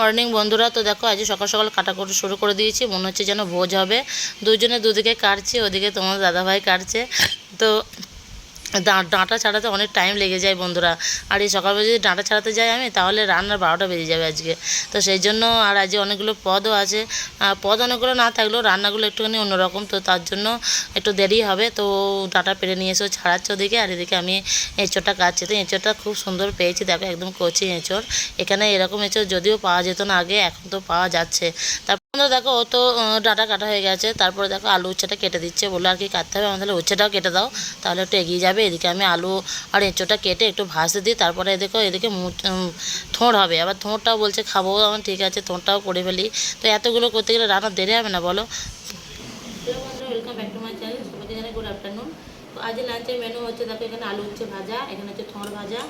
Morning বন্ধুরা, তো দেখো আজ সকাল সকাল কাটা করে শুরু করে দিয়েছি। মনে হচ্ছে যেন ভোজ হবে। দুজনে দুদিকে কাটছে, ওদিকে তোমার দাদাভাই কাটছে। তো ডাঁটা ছাড়াতে অনেক টাইম লেগে যায় বন্ধুরা। আর এই সকালবেলা যদি ডাঁটা ছাড়াতে যাই আমি, তাহলে রান্নার বারোটা বেজে যাবে আজকে। তো সেই জন্য আর আজকে অনেকগুলো পদও আছে। পদ অনেকগুলো না থাকলেও রান্নাগুলো একটুখানি অন্যরকম। তো তার জন্য একটু দেরি হবে। তো ডাঁটা পেরে নিয়ে এসেও ছাড়াচ্ছে ওদিকে। আর এদিকে আমি এঁচোড়টা কাটছি। তো এঁচোড়টা খুব সুন্দর পেয়েছি। দেখো একদম কচি এঁচোড়। এখানে এরকম এঁচোড় যদিও পাওয়া যেত না আগে, এখন তো পাওয়া যাচ্ছে। তারপর বন্ধুরা দেখো, ও তো ডাঁটা কাটা হয়ে গেছে। তারপরে দেখো, আলু উচ্ছেটা কেটে দিচ্ছে। বলে আর কি কাটতে হবে? আমাদের উচ্ছেটাও কেটে দাও। তাহলে একটু এগিয়ে যাবে। এদিকে আমি আলু আর এঁচোটা কেটে একটু ভাজতে দিই। তারপরে এদিকে মু- থোঁড় হবে। আবার থোঁড়টাও বলছে, খাব, আমার ঠিক আছে, থোঁড়টাও করে ফেলি। তো এতগুলো করতে গেলে রান্না দেরি হবে না, বলো? গুড আফটারনুন আজ লাঞ্চের মেনু হচ্ছে, দেখো, এখানে আলু হচ্ছে ভাজা, এখানে হচ্ছে থোঁড় ভাজা।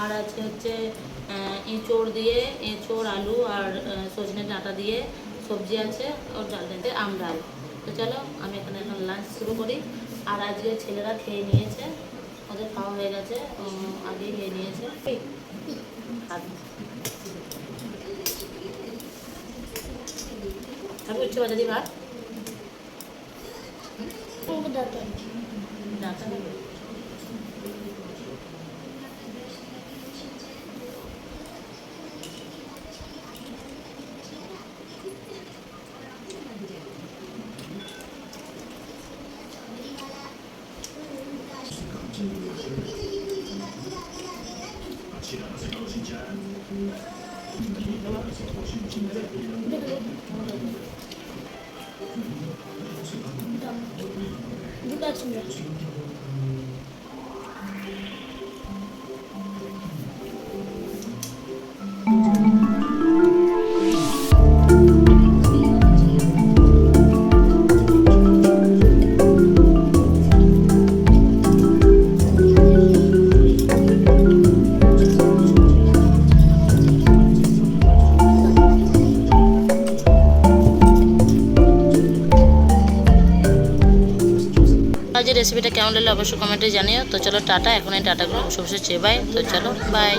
আর আছে হচ্ছে এঁচোড় দিয়ে, এঁচোড়, আলু আর সজনে ডাঁটা দিয়ে। সবজি আছে ওর ডাল আম ডাল। তো চলো আমি এখানে এখন লাঞ্চ শুরু করি। আর আজকে ছেলেরা খেয়ে নিয়েছে। ওদের খাওয়া হয়ে গেছে। আগেই খেয়ে নিয়েছে। খাবে। উচ্চ বাজা দি ভাত? ডাঁটা নেবে আজ এই রেসিপিটা কেমন লাগল অবশ্যই কমেন্টে জানিও। তো চলো টাটা এখন এই টাটাগুলো বসে বসে বাই তো চলো বাই